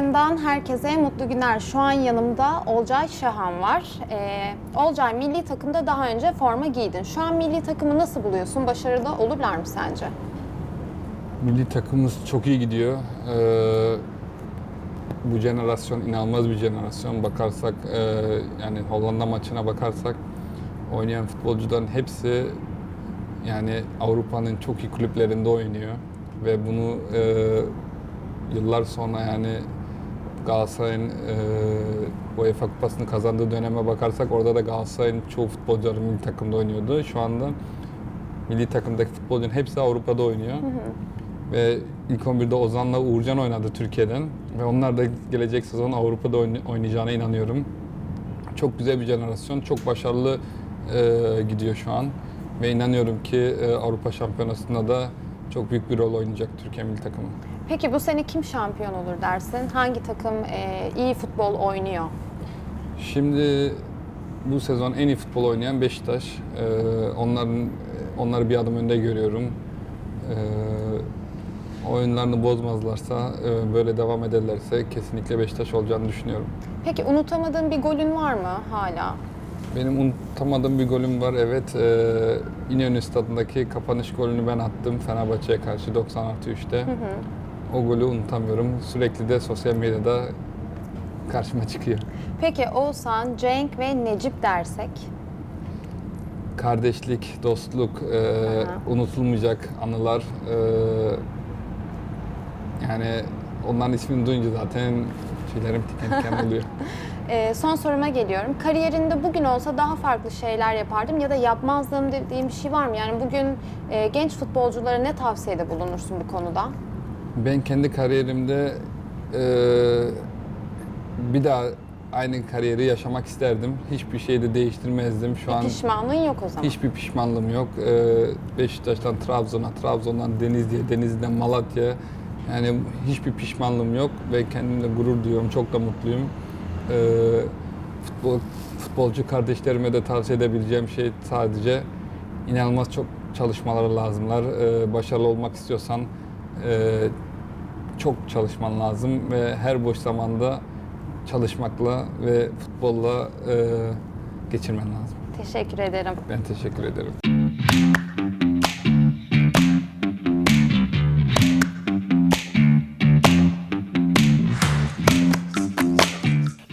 Ekranlarından herkese mutlu günler. Şu an yanımda Olcay Şahan var. Ee, Olcay milli takımda daha önce forma giydin. Şu an milli takımı nasıl buluyorsun? Başarılı olurlar mı sence? Milli takımımız çok iyi gidiyor. Ee, bu jenerasyon inanılmaz bir jenerasyon. Bakarsak e, yani Hollanda maçına bakarsak oynayan futbolcuların hepsi yani Avrupa'nın çok iyi kulüplerinde oynuyor ve bunu e, yıllar sonra yani Galatasaray'ın e, UEFA Kupası'nı kazandığı döneme bakarsak orada da Galatasaray'ın çoğu futbolcuları milli takımda oynuyordu. Şu anda milli takımdaki futbolcuların hepsi Avrupa'da oynuyor. Ve ilk 11'de Ozan'la Uğurcan oynadı Türkiye'den. Ve onlar da gelecek sezon Avrupa'da oyn- oynayacağına inanıyorum. Çok güzel bir jenerasyon, çok başarılı e, gidiyor şu an. Ve inanıyorum ki e, Avrupa Şampiyonası'nda da çok büyük bir rol oynayacak Türkiye milli takımı. Peki bu sene kim şampiyon olur dersin? Hangi takım e, iyi futbol oynuyor? Şimdi bu sezon en iyi futbol oynayan Beşiktaş. E, onların onları bir adım önde görüyorum. E, oyunlarını bozmazlarsa, e, böyle devam ederlerse kesinlikle Beşiktaş olacağını düşünüyorum. Peki unutamadığın bir golün var mı hala? Benim unutamadığım bir golüm var. Evet, e, İnönü Stadı'ndaki kapanış golünü ben attım Fenerbahçe'ye karşı 90 artı 3'te. O golü unutamıyorum. Sürekli de sosyal medyada karşıma çıkıyor. Peki Oğuzhan, Cenk ve Necip dersek? Kardeşlik, dostluk, e, unutulmayacak anılar. E, yani onların ismini duyunca zaten tüylerim diken diken oluyor. Ee, son soruma geliyorum. Kariyerinde bugün olsa daha farklı şeyler yapardım ya da yapmazdım dediğim bir şey var mı? Yani bugün e, genç futbolculara ne tavsiyede bulunursun bu konuda? Ben kendi kariyerimde e, bir daha aynı kariyeri yaşamak isterdim. Hiçbir şey de değiştirmezdim. Şu an Pişmanlığın yok o zaman. hiçbir pişmanlığım yok. E, Beşiktaş'tan Trabzon'a, Trabzon'dan Denizli'ye, Denizli'den Malatya'ya yani hiçbir pişmanlığım yok ve kendimle gurur duyuyorum. Çok da mutluyum. E, futbol futbolcu kardeşlerime de tavsiye edebileceğim şey sadece inanılmaz çok çalışmaları lazımlar. E, başarılı olmak istiyorsan e, çok çalışman lazım ve her boş zamanda çalışmakla ve futbolla e, geçirmen lazım. Teşekkür ederim. Ben teşekkür ederim.